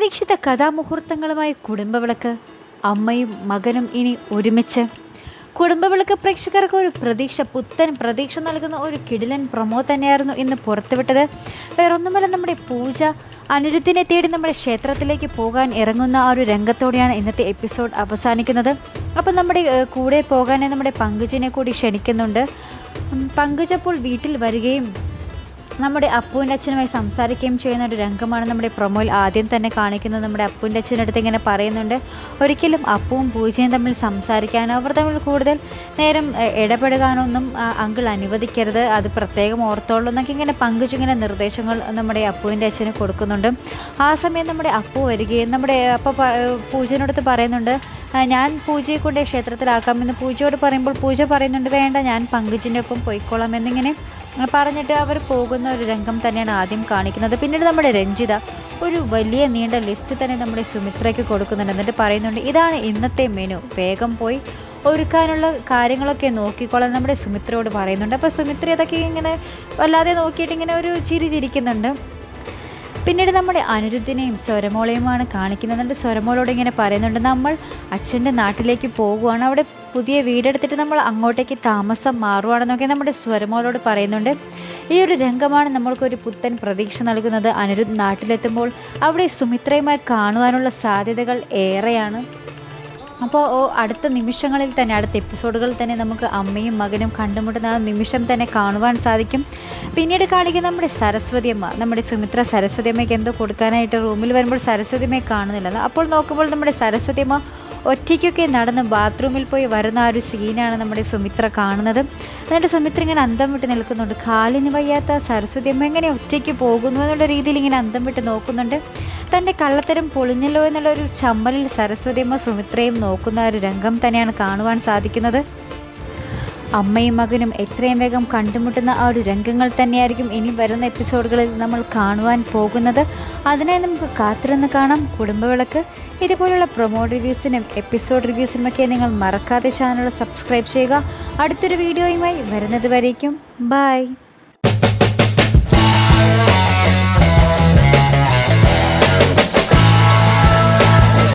ഇന്നത്തെ കഥാമുഹൂർത്തങ്ങളുമായി കുടുംബവിളക്ക് അമ്മയും മകനും ഇനി ഒരുമിച്ച്. കുടുംബവിളക്ക് പ്രേക്ഷകർക്ക് ഒരു പ്രതീക്ഷ പുത്തൻ പ്രതീക്ഷ നൽകുന്ന ഒരു കിടിലൻ പ്രൊമോ തന്നെയായിരുന്നു ഇന്ന് പുറത്തുവിട്ടത്. വേറൊന്നുമല്ല നമ്മുടെ പൂജ അനിരുദ്ധിനെ തേടി നമ്മുടെ ക്ഷേത്രത്തിലേക്ക് പോകാൻ ഇറങ്ങുന്ന ആ ഒരു രംഗത്തോടെയാണ് ഇന്നത്തെ എപ്പിസോഡ് അവസാനിക്കുന്നത്. അപ്പം നമ്മുടെ കൂടെ പോകാനേ നമ്മുടെ പങ്കുജിനെ കൂടി ക്ഷണിക്കുന്നുണ്ട്. പങ്കുജപ്പോൾ വീട്ടിൽ വരികയും നമ്മുടെ അപ്പുവിന്റെ അച്ഛനുമായി സംസാരിക്കുകയും ചെയ്യുന്ന ഒരു രംഗമാണ് നമ്മുടെ പ്രൊമോയിൽ ആദ്യം തന്നെ കാണിക്കുന്നത്. നമ്മുടെ അപ്പുവിന്റെ അച്ഛന്റെ അടുത്ത് ഇങ്ങനെ പറയുന്നുണ്ട്. ഒരിക്കലും അപ്പുവും പൂജയും തമ്മിൽ സംസാരിക്കാനോ അവർ തമ്മിൽ കൂടുതൽ നേരം ഇടപെടുകാനൊന്നും അങ്കിൾ അനുവദിക്കരുത്. അത് പ്രത്യേകം ഓർത്തോളൂ എന്നൊക്കെ ഇങ്ങനെ പങ്കുച്ചിങ്ങനെ നിർദ്ദേശങ്ങൾ നമ്മുടെ അപ്പുവിന്റെ അച്ഛന് കൊടുക്കുന്നുണ്ട്. ആ സമയം നമ്മുടെ അപ്പു വരികയും നമ്മുടെ അപ്പ പൂജനോടത്ത് പറയുന്നുണ്ട് ഞാൻ പൂജയെ കൊണ്ട് ക്ഷേത്രത്തിലാക്കാമെന്ന് പൂജയോട് പറയുമ്പോൾ പൂജ പറയുന്നുണ്ട് വേണ്ട ഞാൻ പങ്കുജിന്റെ ഒപ്പം പോയിക്കോളാം എന്നിങ്ങനെ പറഞ്ഞിട്ട് അവർ പോകുന്ന ഒരു രംഗം തന്നെയാണ് ആദ്യം കാണിക്കുന്നത്. പിന്നീട് നമ്മുടെ രഞ്ജിത ഒരു വലിയ നീണ്ട ലിസ്റ്റ് തന്നെ നമ്മുടെ സുമിത്രയ്ക്ക് കൊടുക്കുന്നുണ്ട്. എന്നിട്ട് പറയുന്നുണ്ട് ഇതാണ് ഇന്നത്തെ മെനു. വേഗം പോയി ഒരുക്കാനുള്ള കാര്യങ്ങളൊക്കെ നോക്കിക്കോളാൻ നമ്മുടെ സുമിത്രയോട് പറയുന്നുണ്ട്. അപ്പോൾ സുമിത്ര അതൊക്കെ ഇങ്ങനെ വല്ലാതെ നോക്കിയിട്ട് ഇങ്ങനെ ഒരു ചിരി ചിരിക്കുന്നുണ്ട്. പിന്നീട് നമ്മുടെ അനിരുദ്ധിനെയും സ്വരമോളയുമാണ് കാണിക്കുന്നത്. സ്വരമോളോട് ഇങ്ങനെ പറയുന്നുണ്ട് നമ്മൾ അച്ഛന്റെ നാട്ടിലേക്ക് പോകുവാണ്. അവിടെ പുതിയ വീടെടുത്തിട്ട് നമ്മൾ അങ്ങോട്ടേക്ക് താമസം മാറുവാണെന്നൊക്കെ നമ്മുടെ സ്വരമോളോട് പറയുന്നുണ്ട്. ഈ ഒരു രംഗമാണ് നമ്മൾക്കൊരു പുത്തൻ പ്രതീക്ഷ നൽകുന്നത്. അനിരുദ്ധ് നാട്ടിലെത്തുമ്പോൾ അവിടെ സുമിത്രയുമായി കാണുവാനുള്ള സാധ്യതകൾ ഏറെയാണ്. അപ്പോൾ അടുത്ത നിമിഷങ്ങളിൽ തന്നെ അടുത്ത എപ്പിസോഡുകളിൽ തന്നെ നമുക്ക് അമ്മയും മകനും കണ്ടുമുട്ടുന്ന ആ നിമിഷം തന്നെ കാണുവാൻ സാധിക്കും. പിന്നീട് കാണിക്കുന്ന നമ്മുടെ സരസ്വതി അമ്മ നമ്മുടെ സുമിത്ര സരസ്വതി അമ്മയ്ക്ക് എന്തോ കൊടുക്കാനായിട്ട് റൂമിൽ വരുമ്പോൾ സരസ്വതി അമ്മയെ കാണുന്നില്ല. അപ്പോൾ നോക്കുമ്പോൾ നമ്മുടെ സരസ്വതി അമ്മ ഒറ്റയ്ക്കൊക്കെ നടന്ന് ബാത്റൂമിൽ പോയി വരുന്ന ആ ഒരു സീനാണ് നമ്മുടെ സുമിത്ര കാണുന്നത്. എന്നിട്ട് സുമിത്ര ഇങ്ങനെ അന്തം വിട്ട് നിൽക്കുന്നുണ്ട്. കാലിന് വയ്യാത്ത സരസ്വതി അമ്മ എങ്ങനെ ഒറ്റയ്ക്ക് പോകുന്നു എന്നുള്ള രീതിയിൽ ഇങ്ങനെ അന്തം വിട്ട് നോക്കുന്നുണ്ട്. തന്റെ കള്ളത്തരം പൊളിഞ്ഞല്ലോ എന്നുള്ള ഒരു ചമ്മലിൽ സരസ്വതിയമ്മ സുമിത്രയും നോക്കുന്ന ഒരു രംഗം തന്നെയാണ് കാണുവാൻ സാധിക്കുന്നത്. അമ്മയും മകനും എത്രയും വേഗം കണ്ടുമുട്ടുന്ന ആ ഒരു രംഗങ്ങൾ തന്നെയായിരിക്കും ഇനി വരുന്ന എപ്പിസോഡുകളിൽ നമ്മൾ കാണുവാൻ പോകുന്നത്. അതിനായി നമുക്ക് കാത്തിരുന്ന് കാണാം കുടുംബവിളക്ക് ഇതുപോലുള്ള പ്രൊമോ റിവ്യൂസിനും എപ്പിസോഡ് റിവ്യൂസിനുമൊക്കെ നിങ്ങൾ മറക്കാതെ ചാനൽ സബ്സ്ക്രൈബ് ചെയ്യുക. അടുത്തൊരു വീഡിയോയുമായി വരുന്നത് വരേക്കും. ബൈ